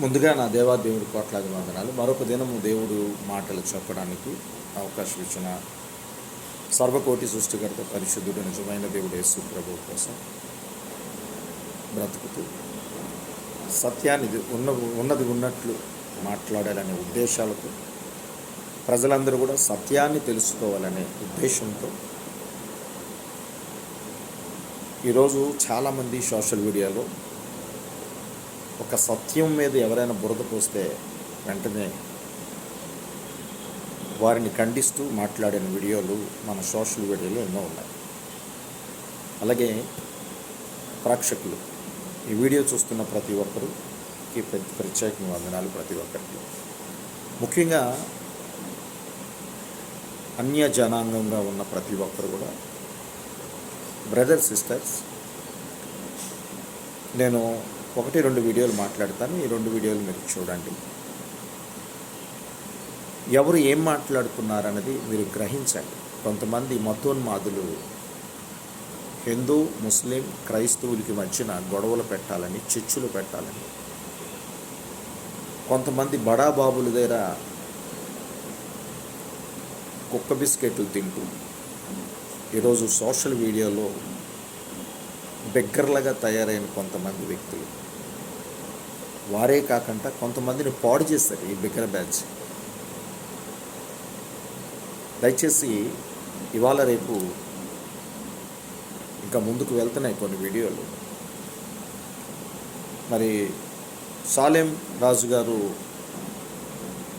ముందుగా నా దేవా దేవుడి కోట్లాది వందనాలు. మరొక దినము దేవుడు మాటలు చెప్పడానికి అవకాశం ఇచ్చిన సర్వకోటి సృష్టికర్త పరిశుద్ధుడు నిజమైన దేవుడు యేసు ప్రభు కోసం బ్రతుకుతూ సత్యాన్ని ఉన్న ఉన్నది ఉన్నట్లు మాట్లాడాలనే ఉద్దేశాలతో ప్రజలందరూ కూడా సత్యాన్ని తెలుసుకోవాలనే ఉద్దేశంతో ఈరోజు చాలామంది సోషల్ మీడియాలో ఒక సత్యం మీద ఎవరైనా బురద పోస్తే వెంటనే వారిని ఖండిస్తూ మాట్లాడిన వీడియోలు మన సోషల్ మీడియాలో ఎన్నో ఉన్నాయి. అలాగే ప్రేక్షకులు ఈ వీడియో చూస్తున్న ప్రతి ఒక్కరికి ప్రతి ప్రత్యేక వందనాలు ప్రతి ఒక్కరికి. ముఖ్యంగా అన్య జనాంగంగా ఉన్న ప్రతి ఒక్కరు కూడా బ్రదర్ సిస్టర్స్ నేను ఒకటి రెండు వీడియోలు మాట్లాడతాను. ఈ రెండు వీడియోలు మీరు చూడండి. ఎవరు ఏం మాట్లాడుతున్నారన్నది మీరు గ్రహించండి. కొంతమంది మతోన్మాదులు హిందూ ముస్లిం క్రైస్తవులకి మధ్యన గొడవలు పెట్టాలని చిచ్చులు పెట్టాలని. కొంతమంది బడాబాబుల దగ్గర కుక్క బిస్కెట్లు తింటూ ఈరోజు సోషల్ మీడియాలో బెగ్గర్లుగా తయారైన కొంతమంది వ్యక్తులు. వారే కాకుండా కొంతమందిని పాడు చేస్తారు ఈ బిగ్గర బ్యాచ్. దయచేసి ఇవాళ రేపు ఇంకా ముందుకు వెళ్తున్నాయి కొన్ని వీడియోలు. మరి సాలెం రాజు గారు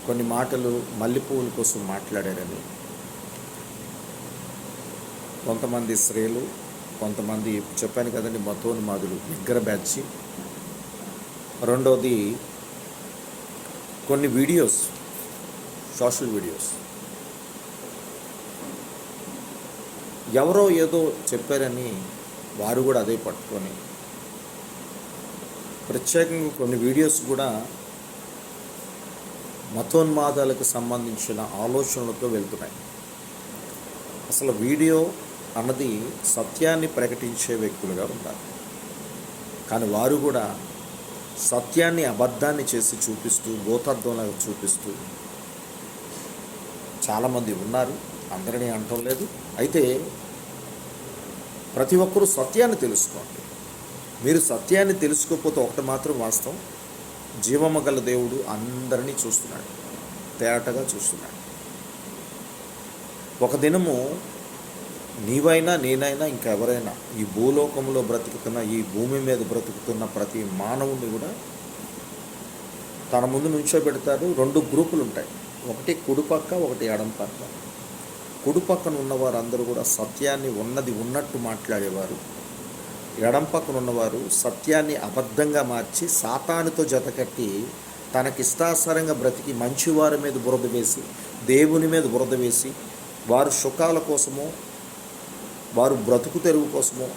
కొన్ని మాటలు మల్లెపూల కోసం మాట్లాడారని. కొంతమంది స్త్రీలు కొంతమంది చెప్పాను కదండి మతోన్మాదులు బిగ్గర బ్యాచ్ రెండోది కొన్ని వీడియోస్ సోషల్ వీడియోస్. ఎవరో ఏదో చెప్పారని వారు కూడా అదే పట్టుకొని ప్రత్యేకంగా కొన్ని వీడియోస్ కూడా మతోన్మాదాలకు సంబంధించిన ఆలోచనలతో వెళ్తున్నాయి. అసలు వీడియో అన్నది సత్యాన్ని ప్రకటించే వ్యక్తులుగా ఉండాలి కానీ వారు కూడా సత్యాన్ని అబద్ధాన్ని చేసి చూపిస్తూ భూతత్వంలాగా చూపిస్తూ చాలామంది ఉన్నారు. అందరినీ అంటం లేదు. అయితే ప్రతి ఒక్కరూ సత్యాన్ని తెలుసుకోండి మీరు సత్యాన్ని తెలుసుకోకపోతే ఒకటి మాత్రం వాస్తవం. జీవమ గల దేవుడు అందరినీ చూస్తున్నాడు. తేటగా చూస్తున్నాడు. ఒక దినము నీవైనా నేనైనా ఇంకెవరైనా ఈ భూలోకంలో బ్రతుకుతున్న ఈ భూమి మీద బ్రతుకుతున్న ప్రతి మానవుని కూడా తన ముందు నుంచోబెడతారు రెండు గ్రూపులు ఉంటాయి ఒకటి కుడిపక్క ఒకటి ఎడం పక్క. కుడిపక్కన ఉన్నవారు అందరూ కూడా సత్యాన్ని ఉన్నది ఉన్నట్టు మాట్లాడేవారు. ఎడం పక్కన ఉన్నవారు సత్యాన్ని అబద్ధంగా మార్చి సాతానితో జతకట్టి తనకిష్టాసరంగా బ్రతికి మంచివారి మీద బురద వేసి దేవుని మీద బురద వేసి వారు సుఖాల కోసమో వారు బ్రతుకు తెరువు కోసము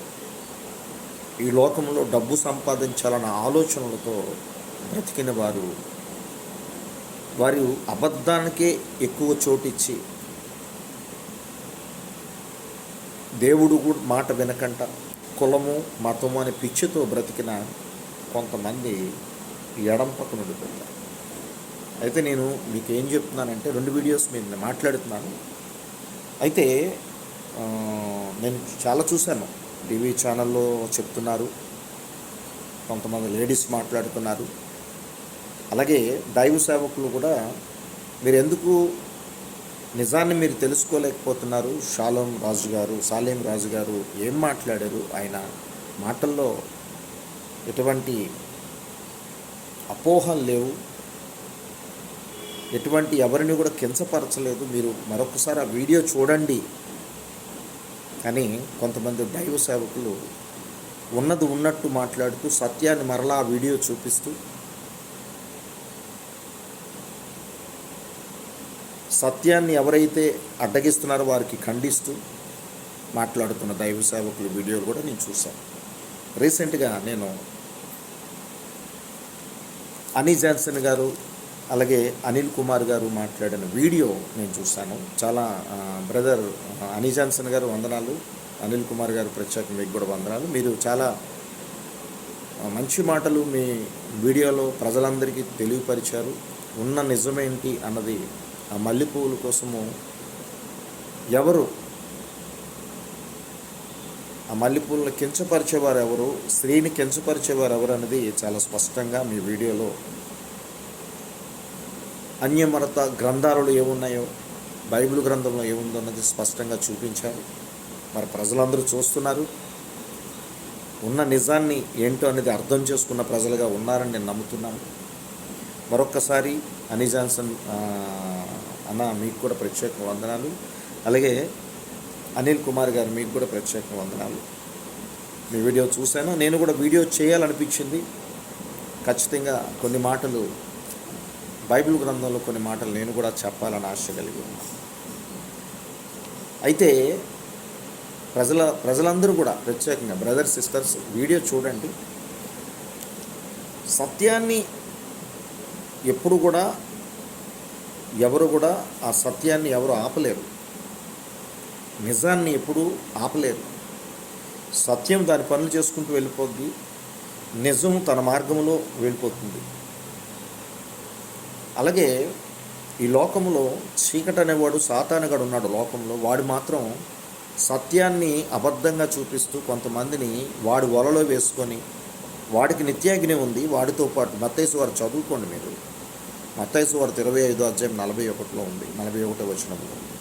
ఈ లోకంలో డబ్బు సంపాదించాలన్న ఆలోచనలతో బ్రతికిన వారు వారు అబద్ధానికే ఎక్కువ చోటిచ్చి దేవుడు కూడా మాట వినకంట కులము మతము అనే పిచ్చితో బ్రతికిన కొంతమంది ఎడం పక్కన ఉండిపోతారు. అయితే నేను మీకు ఏం చెప్తున్నానంటే రెండు వీడియోస్ నేను మాట్లాడుతున్నాను. అయితే నేను చాలా చూశాను. టీవీ ఛానల్లో చెప్తున్నారు. కొంతమంది లేడీస్ మాట్లాడుతున్నారు. అలాగే దైవ సేవకులు కూడా మీరు ఎందుకు నిజాన్ని మీరు తెలుసుకోలేకపోతున్నారు? షాలోం రాజు గారు సాలేం రాజు గారు ఏం మాట్లాడారు? ఆయన మాటల్లో ఎటువంటి అపోహలు లేవు. ఎటువంటి ఎవరిని కూడా కించపరచలేదు. మీరు మరొకసారి ఆ వీడియో చూడండి. కానీ కొంతమంది దైవ సేవకులు ఉన్నది ఉన్నట్టు మాట్లాడుతూ సత్యాన్ని మరలా వీడియో చూపిస్తూ సత్యాన్ని ఎవరైతే అడ్డగిస్తున్నారో వారికి ఖండిస్తూ మాట్లాడుతున్న దైవ సేవకుల వీడియోలు కూడా నేను చూశాను. రీసెంట్గా నేను అనీ జాన్సన్ గారు అలాగే అనిల్ కుమార్ గారు మాట్లాడిన వీడియో నేను చూశాను. చాలా బ్రదర్ ఆ, అనీ జాన్సన్ గారు వందనాలు. అనిల్ కుమార్ గారు ప్రత్యేకంగా మీకు కూడా వందనాలు. మీరు చాలా మంచి మాటలు మీ వీడియోలో ప్రజలందరికీ తెలియపరిచారు. ఉన్న నిజమేంటి అన్నది ఆ మల్లెపూల కోసము ఎవరు ఆ మల్లెపూలను కించపరిచేవారు ఎవరు స్త్రీని కించపరిచేవారు ఎవరు అనేది చాలా స్పష్టంగా మీ వీడియోలో అన్యమరత గ్రంథాలు ఏమున్నాయో బైబిల్ గ్రంథంలో ఏముందో అన్నది స్పష్టంగా చూపించారు. మరి ప్రజలందరూ చూస్తున్నారు. ఉన్న నిజాన్ని ఏంటో అనేది అర్థం చేసుకున్న ప్రజలుగా ఉన్నారని నేను నమ్ముతున్నాను. మరొక్కసారి అనిజాన్సన్ అన్న మీకు కూడా ప్రత్యేక వందనాలు. అలాగే అనిల్ కుమార్ గారు మీకు కూడా ప్రత్యేక వందనాలు. మీ వీడియో చూశాను. నేను కూడా వీడియో చేయాలనిపించింది. ఖచ్చితంగా కొన్ని మాటలు బైబిల్ గ్రంథంలో కొన్ని మాటలు నేను కూడా చెప్పాలని ఆశ కలిగి ఉన్నాను అయితే ప్రజల ప్రజలందరూ కూడా ప్రత్యేకంగా బ్రదర్స్ సిస్టర్స్ వీడియో చూడండి. సత్యాన్ని ఎప్పుడు కూడా ఎవరు కూడా ఆ సత్యాన్ని ఎవరు ఆపలేరు. నిజాన్ని ఎప్పుడు ఆపలేరు. సత్యం దాని పనులు చేసుకుంటూ వెళ్ళిపోద్ది. నిజం తన మార్గంలో వెళ్ళిపోతుంది. అలాగే ఈ లోకంలో చీకటి అనేవాడు సాతానుగాడు ఉన్నాడు లోకంలో. వాడు మాత్రం సత్యాన్ని అబద్ధంగా చూపిస్తూ కొంతమందిని వాడి వలలో వేసుకొని వాడికి నిత్యాగ్ని ఉంది. వాడితో పాటు మత్తైసు వారు చదువుకోండి మీరు. మత్తైసు వారు ఇరవై ఐదో అధ్యాయం నలభై ఒకటిలో ఉంది. నలభై ఒకటో వచనంలో ఉంది.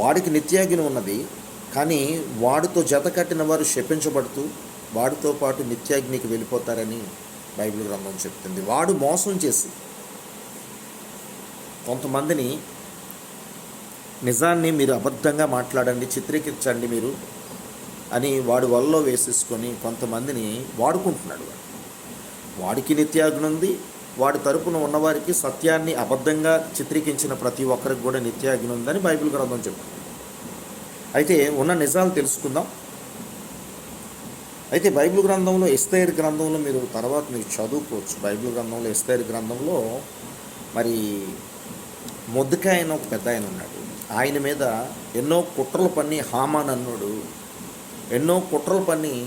వాడికి నిత్యాగ్ని ఉన్నది కానీ వాడితో జత కట్టిన వారు శపించబడుతూ వాడితో పాటు నిత్యాగ్నికి వెళ్ళిపోతారని బైబిల్ గ్రంథం చెప్తుంది. వాడు మోసం చేసి కొంతమందిని నిజాన్ని మీరు అబద్ధంగా మాట్లాడండి చిత్రీకరించండి మీరు అని వాడు వలలో వేసేసుకొని కొంతమందిని వాడుకుంటున్నాడు వాడు. వాడికి నిత్యాగ్ని ఉంది వాడి తరపున ఉన్నవారికి సత్యాన్ని అబద్ధంగా చిత్రీకరించిన ప్రతి ఒక్కరికి కూడా నిత్యాగ్ని ఉందని బైబిల్ గ్రంథం చెప్తుంది. అయితే ఉన్న నిజాలు తెలుసుకుందాం. అయితే బైబిల్ గ్రంథంలో ఎస్తైర్ గ్రంథంలో మీరు తర్వాత మీరు చదువుకోవచ్చు. బైబిల్ గ్రంథంలో ఎస్తైర్ గ్రంథంలో మరి మొద్దుకాయ ఒక పెద్ద ఆయన ఉన్నాడు. ఆయన మీద ఎన్నో కుట్రలు పన్ని హామాన్ అన్నాడు. ఎన్నో కుట్రలు పన్ని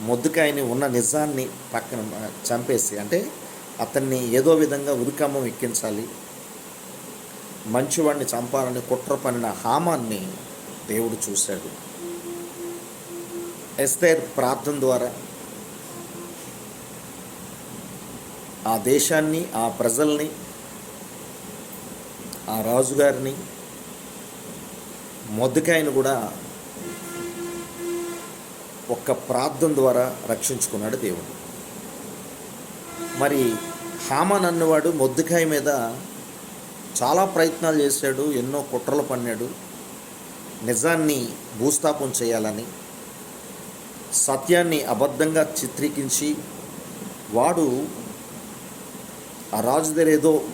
మొద్దుకాయని ఉన్న నిజాన్ని పక్కన చంపేసి అంటే అతన్ని ఏదో విధంగా ఉరికమ్మం ఎక్కించాలి మంచివాడిని చంపాలని కుట్ర పనిన హామాన్ని దేవుడు చూశాడు. ఎస్తేర్ ప్రార్థన ద్వారా ఆ దేశాన్ని ఆ ప్రజల్ని ఆ రాజుగారిని మొద్దుకాయను కూడా ఒక్క ప్రార్థన ద్వారా రక్షించుకున్నాడు దేవుడు. మరి హామాన్ అన్నవాడు మొద్దుకాయ మీద చాలా ప్రయత్నాలు చేశాడు ఎన్నో కుట్రలు పన్నాడు నిజాన్ని భూస్థాపం చేయాలని. సత్యాన్ని అబద్ధంగా చిత్రీకరించి వాడు ఆ రాజు దగ్గరేదో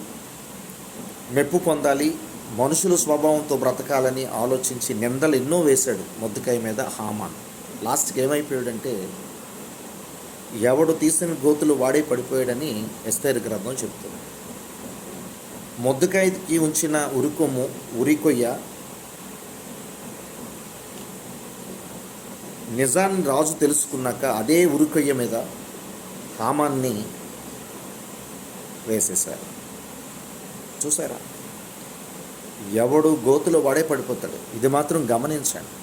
మెప్పు పొందాలి మనుషుల స్వభావంతో బ్రతకాలని ఆలోచించి నిందలు ఎన్నో వేశాడు మొద్దుకాయ మీద హామాన్. లాస్ట్కి ఏమైపోయాడంటే ఎవడు తీసిన గోతులు వాడే పడిపోయాడని ఎస్తేర్ గ్రంథం చెప్తుంది మొద్దుకాయకి ఉంచిన ఉరికొమ్ము ఉరికొయ్య నిజాన్ని రాజు తెలుసుకున్నాక అదే ఉరికొయ్య మీద హామాన్ని వేసేశారు. చూసారా ఎవడు గోతులో వాడే పడిపోతాడు. ఇది మాత్రం గమనించండి.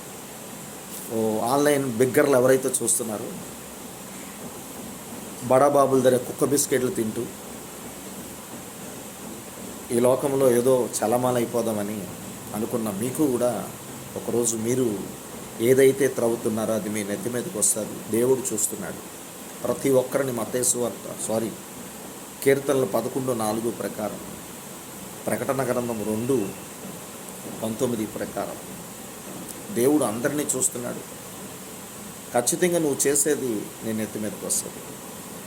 ఓ ఆన్లైన్ బిగ్గర్లు ఎవరైతే చూస్తున్నారో బడాబాబుల దగ్గర కుక్క బిస్కెట్లు తింటూ ఈ లోకంలో ఏదో చలమాలైపోదామని అనుకున్న మీకు కూడా ఒకరోజు మీరు ఏదైతే త్రవ్వుతున్నారో అది మీ నెత్తి మీదకి వస్తుంది. దేవుడు చూస్తున్నాడు. ప్రతి ఒక్కరిని మతేశ్వర్త సారీ కీర్తనలు పదకొండు నాలుగు ప్రకారం. ప్రకటన గ్రంథం రెండు పంతొమ్మిది ప్రకారం. దేవుడు అందరినీ చూస్తున్నాడు. ఖచ్చితంగా నువ్వు చేసేది నేను నెత్తి మీదకి వస్తుంది.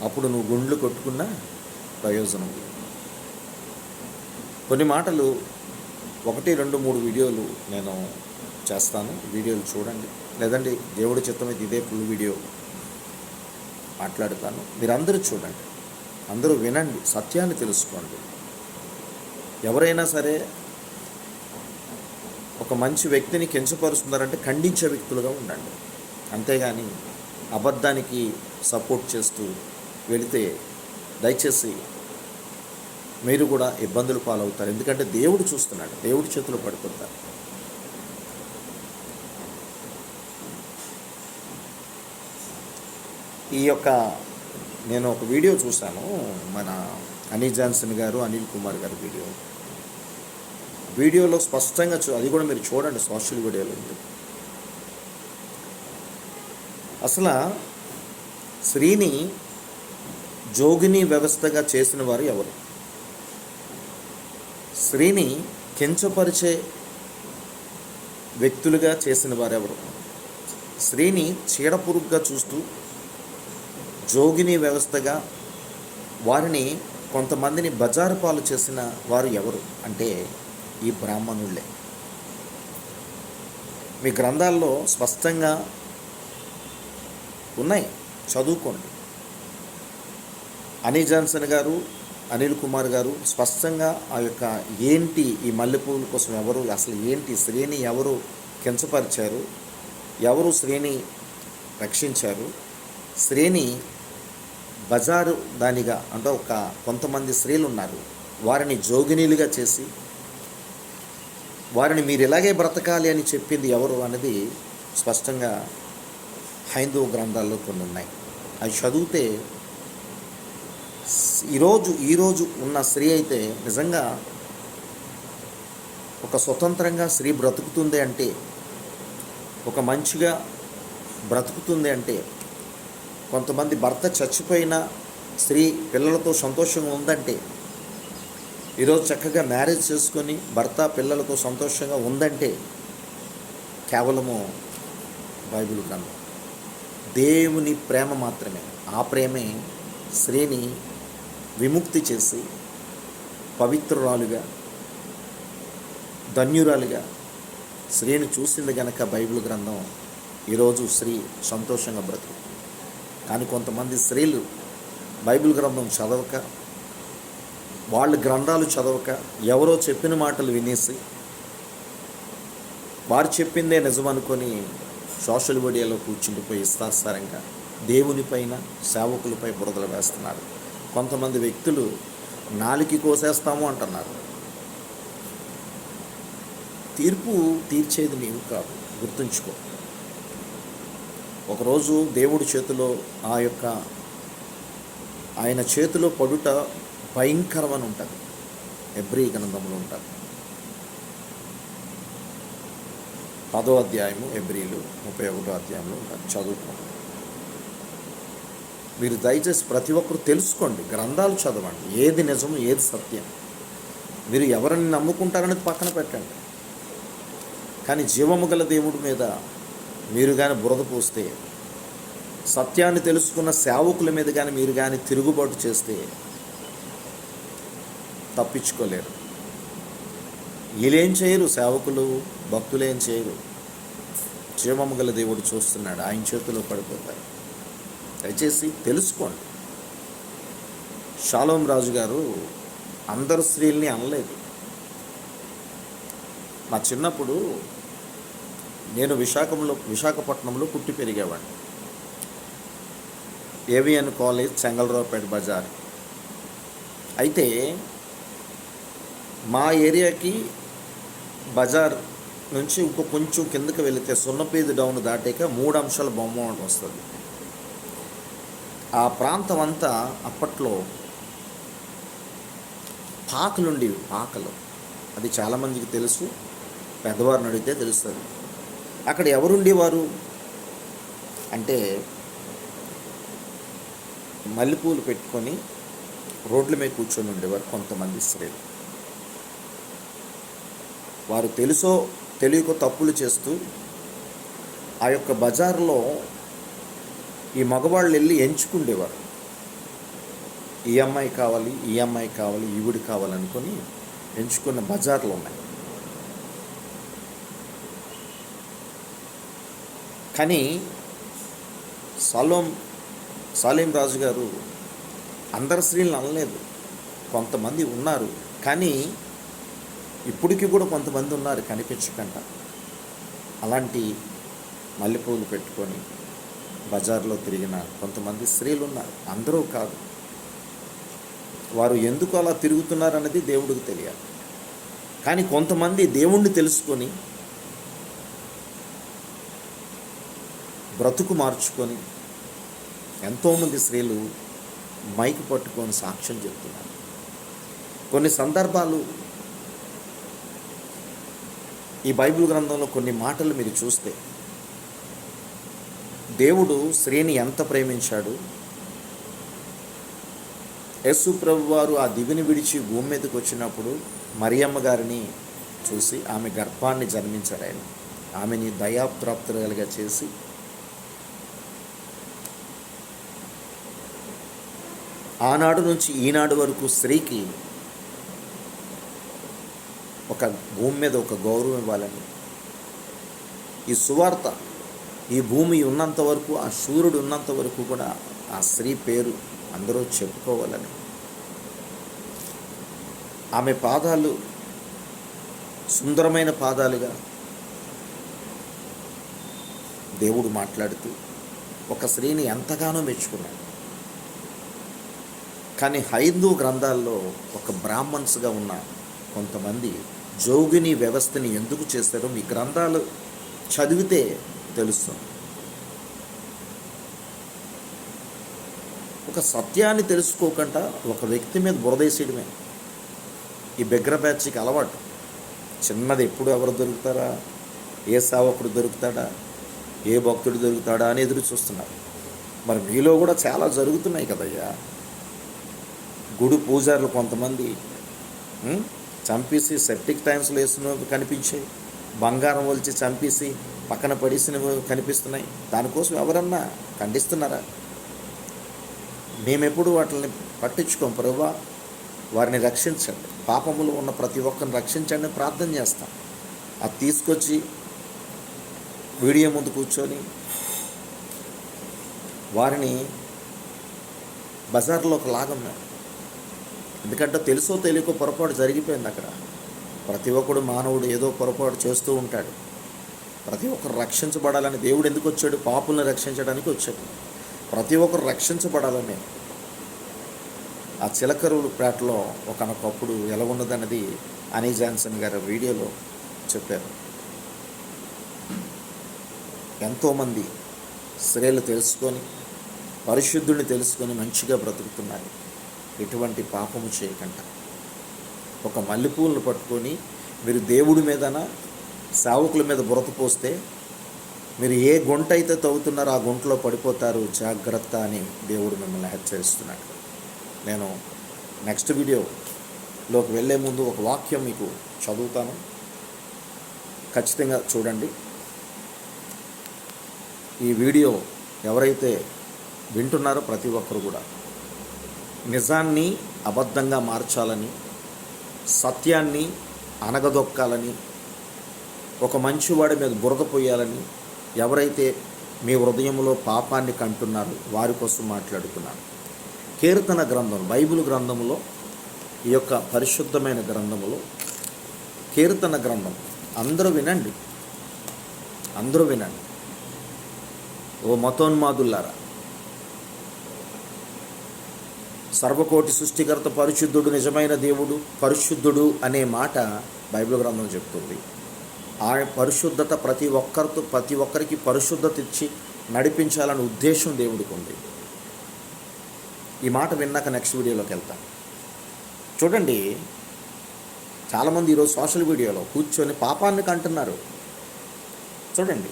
అప్పుడు నువ్వు గుండ్లు కొట్టుకున్నా ప్రయోజనం కొన్ని మాటలు ఒకటి రెండు మూడు వీడియోలు నేను చేస్తాను. వీడియోలు చూడండి. లేదండి దేవుడి చిత్తమైతే ఇదే ఫుల్ వీడియో మాట్లాడతాను. మీరందరూ చూడండి. అందరూ వినండి. సత్యాన్ని తెలుసుకోండి. ఎవరైనా సరే ఒక మంచి వ్యక్తిని కించపరుస్తున్నారంటే ఖండించే వ్యక్తులుగా ఉండండి. అంతేగాని అబద్ధానికి సపోర్ట్ చేస్తూ వెళితే దయచేసి మీరు కూడా ఇబ్బందులు పాలవుతారు. ఎందుకంటే దేవుడు చూస్తున్నాడు. దేవుడి చేతులు పడుతుంటారు ఈ యొక్క నేను ఒక వీడియో చూశాను మన అనిల్ జాన్సన్ గారు అనిల్ కుమార్ గారి వీడియో. వీడియోలో స్పష్టంగా చూ అది కూడా మీరు చూడండి సోషల్ మీడియాలో. ఉంది అసలు శ్రీని జోగిని వ్యవస్థగా చేసిన వారు ఎవరు? శ్రీని కించపరిచే వ్యక్తులుగా చేసిన వారు ఎవరు? శ్రీని చీడపురుగుగా చూస్తూ జోగిని వ్యవస్థగా వారిని కొంతమందిని బజారు పాలు చేసిన వారు ఎవరు? అంటే ఈ బ్రాహ్మణుళ్ళే. మీ గ్రంథాల్లో స్పష్టంగా ఉన్నాయి. చదువుకోండి. అనీ జాన్సన్ గారు అనిల్ కుమార్ గారు స్పష్టంగా ఆ యొక్క ఏంటి ఈ మల్లెపూల కోసం ఎవరు అసలు ఏంటి శ్రేణి ఎవరు కించపరిచారు ఎవరు శ్రేణి రక్షించారు శ్రేణి బజారు దానిగా అంటే ఒక కొంతమంది స్త్రీలు ఉన్నారు. వారిని జోగినీలుగా చేసి వారిని మీరు ఇలాగే బ్రతకాలి అని చెప్పింది ఎవరు అనేది స్పష్టంగా హైందవ గ్రంథాల్లో కొన్ని ఉన్నాయి. అవి చదివితే ఈరోజు ఈరోజు ఉన్న స్త్రీ అయితే నిజంగా ఒక స్వతంత్రంగా స్త్రీ బ్రతుకుతుంది అంటే ఒక మంచిగా బ్రతుకుతుంది అంటే కొంతమంది భర్త చచ్చిపోయిన స్త్రీ పిల్లలతో సంతోషంగా ఉందంటే ఈరోజు చక్కగా మ్యారేజ్ చేసుకొని భర్త పిల్లలతో సంతోషంగా ఉందంటే కేవలము బైబిల్ గ్రంథం. దేవుని ప్రేమ మాత్రమే. ఆ ప్రేమే స్త్రీని విముక్తి చేసి పవిత్రురాలుగా ధన్యురాలుగా స్త్రీని చూసింది గనక బైబిల్ గ్రంథం ఈరోజు స్త్రీ సంతోషంగా బ్రతుకు కానీ కొంతమంది స్త్రీలు బైబిల్ గ్రంథం చదవక వాళ్ళ గ్రంథాలు చదవక ఎవరో చెప్పిన మాటలు వినేసి వారు చెప్పిందే నిజమనుకొని సోషల్ మీడియాలో కూర్చుండిపోయి ఇష్టాసారంగా దేవునిపైన సేవకులపై బురదలు వేస్తున్నారు. కొంతమంది వ్యక్తులు నాలికి కోసేస్తాము అంటున్నారు. తీర్పు తీర్చేది నీవు కాదు గుర్తుంచుకో. ఒకరోజు దేవుడి చేతిలో ఆ యొక్క ఆయన చేతిలో పడుట భయంకరమని ఉంటుంది. ఎబ్రి గ్రంథంలో ఉంటుంది. పదో అధ్యాయము ఎబ్రిలు ముప్పై ఒకటో అధ్యాయంలో ఉంటుంది. చదువుకోండి. మీరు దయచేసి ప్రతి ఒక్కరు తెలుసుకోండి. గ్రంథాలు చదవండి. ఏది నిజము ఏది సత్యం. మీరు ఎవరిని నమ్ముకుంటారనేది పక్కన పెట్టండి. కానీ జీవము గల దేవుడి మీద మీరు కానీ బురద పోస్తే సత్యాన్ని తెలుసుకున్న సేవకుల మీద కానీ మీరు కానీ తిరుగుబాటు చేస్తే తప్పించుకోలేరు. వీళ్ళేం చేయరు సేవకులు భక్తులు ఏం చేయరు. జీవము గల దేవుడు చూస్తున్నాడు ఆయన చేతిలో పడిపోతారు దయచేసి తెలుసుకోండి. షాలోం రాజు గారు అందరు స్త్రీల్ని అనలేదు. మా చిన్నప్పుడు నేను విశాఖంలో విశాఖపట్నంలో పుట్టి పెరిగేవాడిని. ఏవిఎన్ కాలేజ్ చెంగల్రావుపేట బజార్. అయితే మా ఏరియాకి బజార్ నుంచి ఇంకో కొంచెం కిందకి వెళితే సున్నపేది డౌన్ దాటాక మూడు అంశాల బొమ్మ ఒకటి వస్తుంది. ఆ ప్రాంతం అంతా అప్పట్లో పాకలుండేవి పాకలు. అది చాలామందికి తెలుసు. పెద్దవారిని అడిగితే తెలుస్తుంది. అక్కడ ఎవరు ఉండేవారు అంటే మల్లెపూలు పెట్టుకొని రోడ్ల మీద కూర్చొని ఉండేవారు కొంతమంది స్త్రీలు. వారు తెలుసో తెలియకో తప్పులు చేస్తూ ఆ యొక్క బజార్లో ఈ మగవాళ్ళు వెళ్ళి ఎంచుకుండేవారు. ఈ అమ్మాయి కావాలి ఈ అమ్మాయి కావాలి ఈవిడి కావాలనుకొని ఎంచుకున్న బజార్లు ఉన్నాయి. కానీ సలోం సాలేం రాజు గారు అందరి స్త్రీలను అనలేదు. కొంతమంది ఉన్నారు. కానీ ఇప్పటికీ కూడా కొంతమంది ఉన్నారు కనిపించకుండా. అలాంటి మల్లెపూలు పెట్టుకొని బజార్లో తిరిగిన కొంతమంది స్త్రీలు ఉన్నారు. అందరూ కాదు. వారు ఎందుకు అలా తిరుగుతున్నారు అనేది దేవుడికి తెలియాలి. కానీ కొంతమంది దేవుణ్ణి తెలుసుకొని బ్రతుకు మార్చుకొని ఎంతోమంది స్త్రీలు మైక్ పట్టుకొని సాక్ష్యం చెప్తున్నారు కొన్ని సందర్భాలు ఈ బైబిల్ గ్రంథంలో కొన్ని మాటలు మీరు చూస్తే దేవుడు స్త్రీని ఎంత ప్రేమించాడు? యేసు ప్రభు వారు ఆ దివిని విడిచి భూమి మీదకి వచ్చినప్పుడు మరియమ్మ గారిని చూసి ఆమె గర్భాన్ని జన్మించాడు ఆయన. ఆమెని దయాప్రాప్తులుగా చేసి ఆనాడు నుంచి ఈనాడు వరకు స్త్రీకి ఒక భూమి మీద ఒక గౌరవం ఇవ్వాలని. ఈ సువార్త ఈ భూమి ఉన్నంత వరకు ఆ సూర్యుడు ఉన్నంత వరకు కూడా ఆ స్త్రీ పేరు అందరూ చెప్పుకోవాలని. ఆమె పాదాలు సుందరమైన పాదాలుగా దేవుడు మాట్లాడుతూ ఒక స్త్రీని ఎంతగానో మెచ్చుకున్నాడు. కానీ హైందూ గ్రంథాల్లో ఒక బ్రాహ్మణ్స్గా ఉన్న కొంతమంది జోగిని వ్యవస్థని ఎందుకు చేస్తారో మీ గ్రంథాలు చదివితే తెలుస్తుంది. ఒక సత్యాన్ని తెలుసుకోకుండా ఒక వ్యక్తి మీద బురదేసేయడమే ఈ బెగ్ర బ్యాచ్కి అలవాటు. చిన్నది ఎప్పుడు ఎవరు దొరుకుతారా? ఏ సేవకుడు దొరుకుతాడా? ఏ భక్తుడు దొరుకుతాడా అని ఎదురు చూస్తున్నారు. మరి మీలో కూడా చాలా జరుగుతున్నాయి కదయ్యా. గుడి పూజారులు కొంతమంది చంపేసి సెప్టిక్ టైమ్స్లో వేసినవి కనిపించాయి బంగారం ఒలిచి చంపేసి పక్కన పడేసినవి కనిపిస్తున్నాయి. దానికోసం ఎవరన్నా ఖండిస్తున్నారా? మేమెప్పుడు వాటిని పట్టించుకోం ప్రభా. వారిని రక్షించండి. పాపములు ఉన్న ప్రతి ఒక్కరిని రక్షించండి ప్రార్థన చేస్తాం. అది తీసుకొచ్చి వీడియో ముందు కూర్చొని వారిని బజార్లోకి లాగం మేము ఎందుకంటే తెలుసో తెలియకో పొరపాటు జరిగిపోయింది అక్కడ. ప్రతి ఒక్కడు మానవుడు ఏదో పొరపాటు చేస్తూ ఉంటాడు. ప్రతి ఒక్కరు రక్షించబడాలని దేవుడు ఎందుకు వచ్చాడు? పాపుల్ని రక్షించడానికి వచ్చాడు. ప్రతి ఒక్కరు రక్షించబడాలని ఆ చిలకరువులు పేటలో ఒకనొకప్పుడు ఎలా ఉన్నదన్నది అనీ జాన్సన్ గారి వీడియోలో చెప్పారు. ఎంతోమంది స్త్రీలు తెలుసుకొని పరిశుద్ధుడిని తెలుసుకొని మంచిగా బ్రతుకుతున్నారు. ఎటువంటి పాపము చేయకుండా ఒక మల్లెపూలను పట్టుకొని మీరు దేవుడి మీదన సేవకుల మీద బురద పోస్తే మీరు ఏ గుంట అయితే తవ్వుతున్నారో ఆ గుంటలో పడిపోతారు. జాగ్రత్త అని దేవుడు మిమ్మల్ని హెచ్చరిస్తున్నాడు. నేను నెక్స్ట్ వీడియోలోకి వెళ్ళే ముందు ఒక వాక్యం మీకు చదువుతాను. ఖచ్చితంగా చూడండి. ఈ వీడియో ఎవరైతే వింటున్నారో ప్రతి ఒక్కరు కూడా నిజాన్ని అబద్ధంగా మార్చాలని సత్యాన్ని అనగదొక్కాలని ఒక మంచివాడి మీద బురద పోయాలని ఎవరైతే మీ హృదయంలో పాపాన్ని కంటున్నారో వారి కోసం మాట్లాడుతున్నాను. కీర్తన గ్రంథం బైబిల్ గ్రంథంలో ఈ యొక్క పరిశుద్ధమైన గ్రంథములో కీర్తన గ్రంథం. అందరూ వినండి. అందరూ వినండి. ఓ మతోన్మాదుల్లారా సర్వకోటి సృష్టికర్త పరిశుద్ధుడు నిజమైన దేవుడు పరిశుద్ధుడు అనే మాట బైబిల్ గ్రంథం చెప్తుంది. ఆ పరిశుద్ధత ప్రతి ఒక్కరితో ప్రతి ఒక్కరికి పరిశుద్ధత ఇచ్చి నడిపించాలనే ఉద్దేశం దేవుడికి ఉంది. ఈ మాట విన్నాక నెక్స్ట్ వీడియోలోకి వెళ్తాం. చూడండి చాలామంది ఈరోజు సోషల్ మీడియాలో కూర్చొని పాపాన్ని కంటున్నారు. చూడండి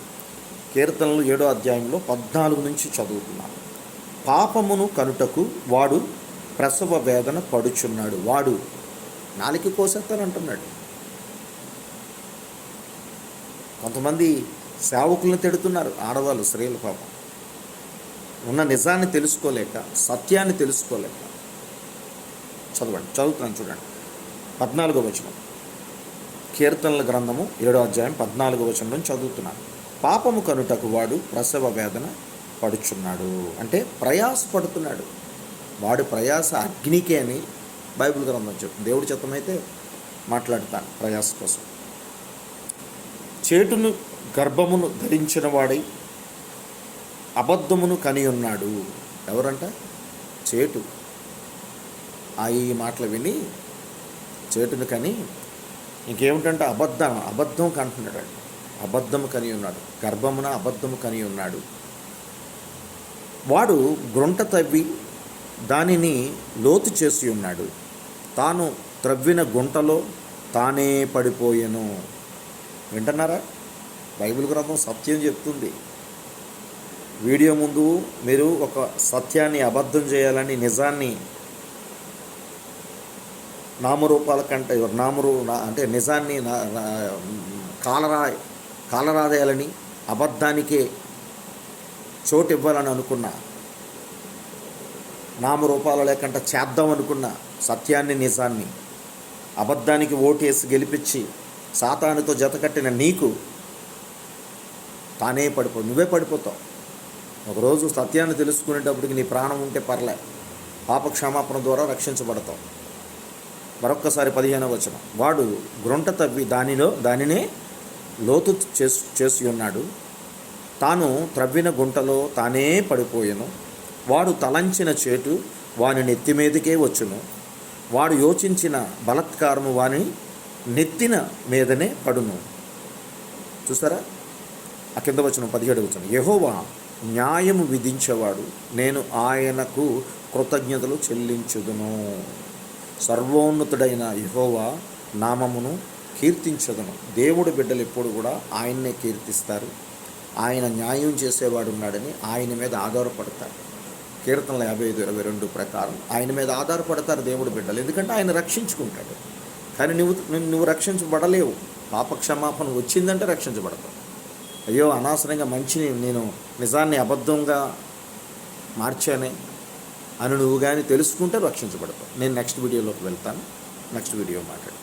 కీర్తనలు ఏడో అధ్యాయంలో పద్నాలుగు నుంచి చదువుతున్నాను పాపమును కనుటకు వాడు ప్రసవ వేదన పడుచున్నాడు. వాడు నాలికి కోసేస్తానంటున్నాడు కొంతమంది సేవకులను తిడుతున్నారు ఆడవాళ్ళు స్త్రీల పాపం. ఉన్న నిజాన్ని తెలుసుకోలేక సత్యాన్ని తెలుసుకోలేక. చదవండి చదువుతున్నాను చూడండి. పద్నాలుగో వచనం. కీర్తనల గ్రంథము ఏడో అధ్యాయం పద్నాలుగో వచనం నుంచి చదువుతున్నాను. పాపము కనుటకు వాడు ప్రసవ వేదన పడుచున్నాడు. అంటే ప్రయాసపడుతున్నాడు. వాడి ప్రయాస అగ్నికి అని బైబిల్ గ్రంథం చెప్తుంది దేవుడి చిత్తమైతే మాట్లాడతాను ప్రయాస కోసం. చేటును గర్భమును ధరించిన వాడై అబద్ధమును కని ఉన్నాడు. ఎవరంట? చేటు. ఆ ఈ మాటలు విని చేటును కని ఇంకేమిటంటే అబద్ధం అబద్ధం కంటున్నాడు. అబద్ధము కని ఉన్నాడు. గర్భమున అబద్ధము కని ఉన్నాడు. వాడు గ్రొంట తవ్వి దానిని లోతు చేసి ఉన్నాడు. తాను త్రవ్విన గుంటలో తానే పడిపోయెను. వింటున్నారా? బైబిల్ గ్రంథం సత్యం చెప్తుంది. వీడియో ముందు మీరు ఒక సత్యాన్ని అబద్ధం చేయాలని నిజాన్ని నామరూపాల కంటే నామరూ నా- అంటే నిజాన్ని నా- కాలరా కాలరాదేయాలని అబద్ధానికే చోటు ఇవ్వాలని అనుకున్న. నామరూపాలు లేకుండా చేద్దాం అనుకున్న సత్యాన్ని నిజాన్ని అబద్ధానికి ఓటేసి గెలిపించి సాతానుతో జతకట్టిన నీకు తానే పడిపో నువ్వే పడిపోతావు. ఒకరోజు సత్యాన్ని తెలుసుకునేటప్పటికి నీ ప్రాణం ఉంటే పర్లే. పాప క్షమాపణ ద్వారా రక్షించబడతావు. మరొక్కసారి పదిహేనవ వచనం. వాడు గ్రొంట తవ్వి దానిలో దానినే లోతు చేసి చేసి ఉన్నాడు. తాను త్రవ్విన గుంటలో తానే పడిపోయాను. వాడు తలంచిన చేటు వాని నెత్తి మీదకే వచ్చును. వాడు యోచించిన బలత్కారము వాని నెత్తిన మీదనే పడును. చూసారా ఆ కింద వచ్చిన పదిహేడు వచ్చిన యహోవా న్యాయము విధించేవాడు నేను ఆయనకు కృతజ్ఞతలు చెల్లించుదును. సర్వోన్నతుడైన యహోవా నామమును కీర్తించదను. దేవుడు బిడ్డలు ఎప్పుడు కూడా ఆయన్నే కీర్తిస్తారు. ఆయన న్యాయం చేసేవాడు ఉన్నాడని ఆయన మీద ఆధారపడతారు. కీర్తనల యాభై ఐదు ఇరవై రెండు ప్రకారం ఆయన మీద ఆధారపడతారు దేవుడు బిడ్డలు. ఎందుకంటే ఆయన రక్షించుకుంటాడు. కానీ నువ్వు నువ్వు- నువ్వు రక్షించబడలేవు. పాప క్షమాపణ వచ్చిందంటే రక్షించబడతావు. అయ్యో అనవసరంగా మంచిని నేను నిజాన్ని అబద్ధంగా మార్చానే అని నువ్వు కానీ తెలుసుకుంటే రక్షించబడతావు. నేను నెక్స్ట్ వీడియోలోకి వెళ్తాను. నెక్స్ట్ వీడియో మాట్లాడు